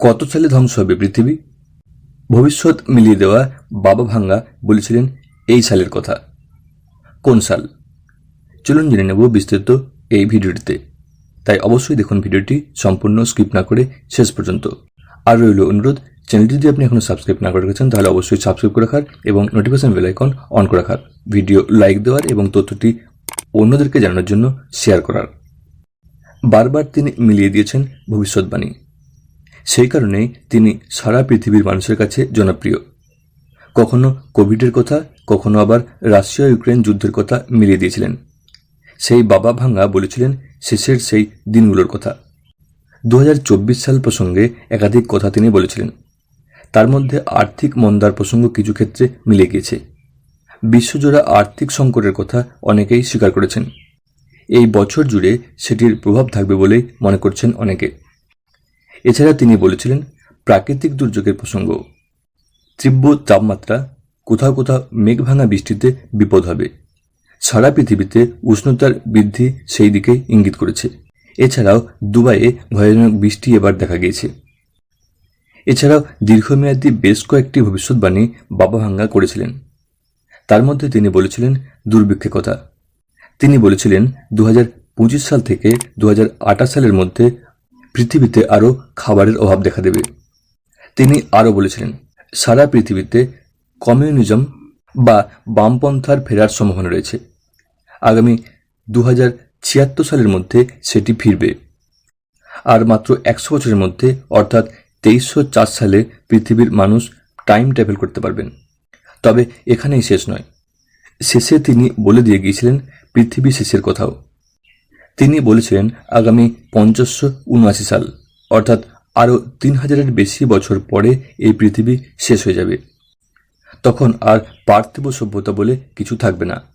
কত সালে ধ্বংস হবে পৃথিবী? ভবিষ্যৎ মিলিয়ে দেওয়া বাবা ভাঙ্গা বলেছিলেন এই সালের কথা। কোন সাল? চলুন জেনে নেব বিস্তারিত এই ভিডিওটিতে। তাই অবশ্যই দেখুন ভিডিওটি সম্পূর্ণ স্কিপ না করে শেষ পর্যন্ত। আর রইল অনুরোধ, চ্যানেলটি যদি আপনি এখনও সাবস্ক্রাইব না করে রেখেছেন, তাহলে অবশ্যই সাবস্ক্রাইব করে রাখার এবং নোটিফিকেশন বেলাইকন অন করে রাখার। ভিডিও লাইক দেওয়ার এবং তথ্যটি অন্যদেরকে জানানোর জন্য শেয়ার করার। বারবার তিনি মিলিয়ে দিয়েছেন ভবিষ্যৎবাণী। সেই কারণেই তিনি সারা পৃথিবীর মানুষের কাছে জনপ্রিয়। কখনো কোভিডের কথা, কখনো আবার রাশিয়া ইউক্রেন যুদ্ধের কথা মিলিয়ে দিয়েছিলেন। সেই বাবা ভাঙ্গা বলেছিলেন শেষের সেই দিনগুলোর কথা। দু হাজার চব্বিশ সাল প্রসঙ্গে একাধিক কথা তিনি বলেছিলেন। তার মধ্যে আর্থিক মন্দার প্রসঙ্গ কিছু ক্ষেত্রে মিলে গিয়েছে। বিশ্বজোড়া আর্থিক সংকটের কথা অনেকেই স্বীকার করেছেন। এই বছর জুড়ে সেটির প্রভাব থাকবে বলেই মনে করছেন অনেকে। এছাড়া তিনি বলেছিলেন, প্রাকৃতিক দুর্যোগের প্রসঙ্গ। তীব্র তাপমাত্রা, কোথাও কোথাও মেঘভাঙা বৃষ্টিতে বিপদ হবে। সারা পৃথিবীতে উষ্ণতার বৃদ্ধি সেই দিকে ইঙ্গিত করেছে। এছাড়াও দুবাইয়ে ভয়ানক বৃষ্টি এবার দেখা গিয়েছে। এছাড়াও দীর্ঘমেয়াদী বেশ কয়েকটি ভবিষ্যৎবাণী বাবা ভাঙ্গা করেছিলেন। তার মধ্যে তিনি বলেছিলেন দুর্ভিক্ষের কথা। তিনি বলেছিলেন দু হাজার পঁচিশ সাল থেকে দু হাজার আঠাশ সালের মধ্যে পৃথিবীতে আরও খাবারের অভাব দেখা দেবে। তিনি আরও বলেছিলেন, সারা পৃথিবীতে কমিউনিজম বা বামপন্থার ফেরার সম্ভাবনা রয়েছে। আগামী দু ছিয়াত্তর সালের মধ্যে সেটি ফিরবে। আর মাত্র একশো বছরের মধ্যে, অর্থাৎ তেইশশো চার সালে পৃথিবীর মানুষ টাইম ট্রাভেল করতে পারবেন। তবে এখানেই শেষ নয়। শেষে তিনি বলে দিয়ে গিয়েছিলেন, পৃথিবী শেষের কথাও। তিনি বলেছিলেন, আগামী পঞ্চাশশো উনআশি সাল, অর্থাৎ আরও তিন হাজারের বেশি বছর পরে এই পৃথিবী শেষ হয়ে যাবে। তখন আর পার্থিব সভ্যতা বলে কিছু থাকবে না।